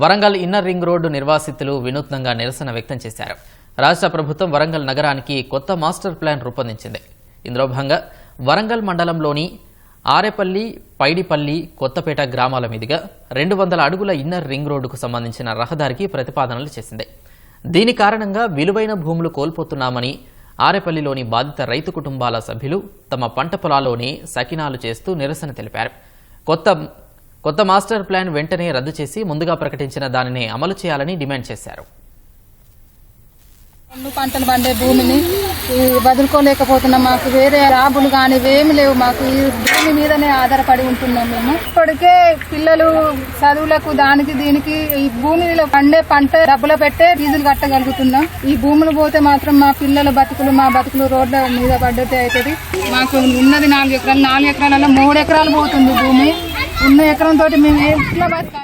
Warangal inner ring road నిర్వాసితులు వినూత్నంగా నిరసన వ్యక్తం చేశారు. రాష్ట్ర ప్రభుత్వం వరంగల్ నగరానికి కొత్త మాస్టర్ ప్లాన్ రూపొందించింది. ఇందులో భాగంగా వరంగల్ మండలంలోని ఆరేపల్లి పైడిపల్లి కొత్తపేట గ్రామాల మీదుగా రెండు వందల అడుగుల ఇన్నర్ రింగ్ రోడ్డుకు సంబంధించిన రహదారికి ప్రతిపాదనలు చేసింది. దీని కారణంగా విలువైన భూములు కోల్పోతున్నామని ఆరేపల్లిలోని బాధిత రైతు కుటుంబాల సభ్యులు తమ పంట పొలాల్లోనే సకినాలు చేస్తూ నిరసన తెలిపారు. కొత్త కొత్త మాస్టర్ ప్లాన్ వెంటనే రద్దు చేసి ముందుగా ప్రకటించిన దానిని అమలు చేయాలని డిమాండ్ చేశారు. పండ్లు పంటలు పండే భూమిని వదులుకోలేకపోతున్నాం. మాకు వేరే రాబులు కానీ ఏమి లేవు. మాకు ఈ భూమి మీదనే ఆధారపడి ఉంటున్నాం మేము. ఇప్పటికే పిల్లలు చదువులకు దానికి దీనికి ఈ భూమిలో పండే పంట డబ్బులు పెట్టే ఫీజులు కట్టగలుగుతున్నాం. ఈ భూములు పోతే మాత్రం మా పిల్లల బతుకులు మా బతుకులు రోడ్ల మీద పడ్డట్టే అవుతుంది. మాకు ఉన్నది నాలుగు ఎకరాలు నాలుగు ఎకరాలలో మూడు ఎకరాలు పోతుంది భూమి. ఉన్న ఎకరం తోటి మేము ఎట్లా బతకాలి